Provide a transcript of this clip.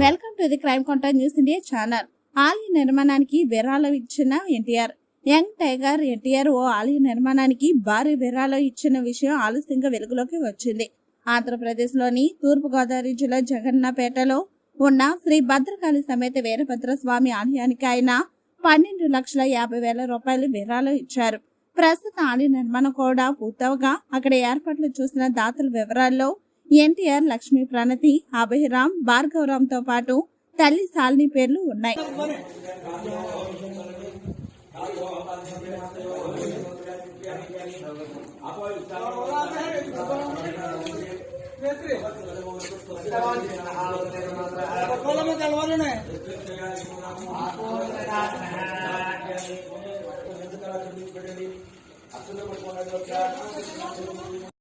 Welcome to the crime counter news India channel. ఆలయ నిర్మాణానికి విరాళం ఇచ్చిన ఎన్టీఆర్. యంగ్ టైగర్ ఎన్టీఆర్ ఓ ఆలయ నిర్మాణానికి భారీ విరాళం ఇచ్చిన విషయం ఆలస్యంగా వెలుగులోకి వచ్చింది. ఆంధ్రప్రదేశ్లోని తూర్పుగోదావరి జిల్లా జగన్నపేటలో ఉన్న శ్రీ భద్రకాళి సమేత వీరభద్ర స్వామి ఆలయానికి ఆయన పన్నెండు లక్షల యాభై వేల రూపాయలు విరాళం ఇచ్చారు. ప్రస్తుత ఆలయ నిర్మాణం కూడా పూర్తవగా అక్కడ ఏర్పాట్లు చూసిన దాతల వివరాల్లో ఎన్టీఆర్ లక్ష్మీ ప్రణతి అభయరామ్ భార్గవరామ్తో పాటు తల్లి సాలిని పేర్లు ఉన్నాయి. అసలు